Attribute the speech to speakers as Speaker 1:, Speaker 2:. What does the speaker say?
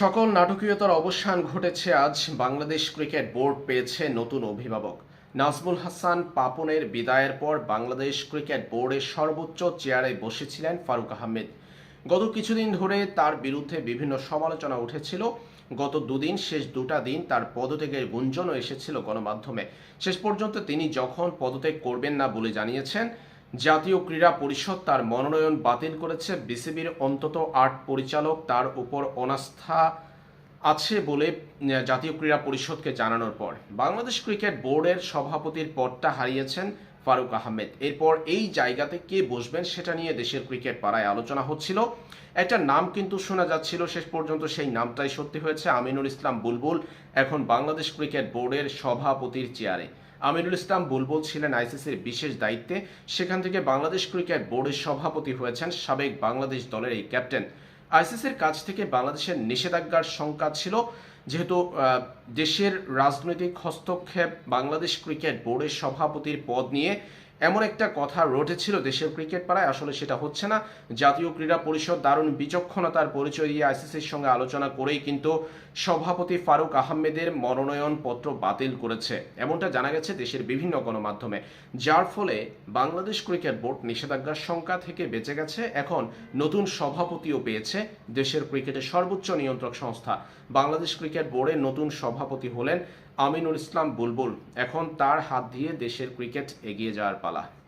Speaker 1: সকল নাটকীয়তার অবসান ঘটেছে আজ। বাংলাদেশ ক্রিকেট বোর্ড পেয়েছে নতুন অভিভাবক। নাজমুল হাসান পাপনের বিদায়ের পর বাংলাদেশ ক্রিকেট বোর্ডের সর্বোচ্চ চেয়ারে বসেছিলেন ফারুক আহমেদ। গত কিছুদিন ধরে তার বিরুদ্ধে বিভিন্ন সমালোচনা উঠেছিল। গত দুদিন, শেষ দুটা দিন তার পদত্যাগের গুঞ্জনও এসেছিল গণমাধ্যমে। শেষ পর্যন্ত তিনি যখন পদত্যাগ করবেন না বলে জানিয়েছেন জাতীয় ক্রীড়া পরিষদ তার মনোনয়ন বাতিল করেছে। বিসিবির অন্তত আট পরিচালক তার উপর অনাস্থা আছে বলে জাতীয় ক্রীড়া পরিষদকে জানানোর পর। বাংলাদেশ ক্রিকেট বোর্ডের সভাপতির পদটা হারিয়েছেন ফারুক আহমেদ। এরপর এই জায়গাতে কে বসবেন সেটা নিয়ে দেশের ক্রিকেট পাড়ায় আলোচনা হচ্ছিল। একটা নাম কিন্তু শোনা যাচ্ছিল, শেষ পর্যন্ত সেই নামটাই সত্যি হয়েছে, আমিনুল ইসলাম বুলবুল, এখন বাংলাদেশ ক্রিকেট বোর্ডের সভাপতির চেয়ারে। আমিনুল ইসলাম বুলবুল ছিলেন আইসিসির বিশেষ দায়িত্বে। সেখান থেকে বাংলাদেশ ক্রিকেট বোর্ডের সভাপতি হয়েছেন সাবেক বাংলাদেশ দলের এই ক্যাপ্টেন। আইসিসির কাছ থেকে বাংলাদেশের নিষেধাজ্ঞার শঙ্কা ছিল, যেহেতু দেশের রাজনৈতিক হস্তক্ষেপ বাংলাদেশ ক্রিকেট বোর্ডের সভাপতির পদ নিয়ে এমন একটা কথা রটেছিল দেশের ক্রিকেট পাড়ায়, আসলে সেটা হচ্ছে না। জাতীয় ক্রীড়া পরিষদ দারুণ বিচক্ষণতার পরিচয় দিয়ে আইসিসির সঙ্গে আলোচনা করেই কিন্তু সভাপতি ফারুক আহমেদের মনোনয়ন পত্র বাতিল করেছে। এমনটা জানা গেছে দেশের বিভিন্ন গণমাধ্যমে। যার ফলে বাংলাদেশ ক্রিকেট বোর্ড নিষেধাজ্ঞার সংখ্যা থেকে বেঁচে গেছে। এখন নতুন সভাপতিও পেয়েছে দেশের ক্রিকেটের সর্বোচ্চ নিয়ন্ত্রক সংস্থা। বাংলাদেশ ক্রিকেট বোর্ডের নতুন সভাপতি হলেন আমিনুল ইসলাম বুলবুল। এখন তার হাত দিয়ে দেশের ক্রিকেট এগিয়ে যাওয়ার পালা। falar.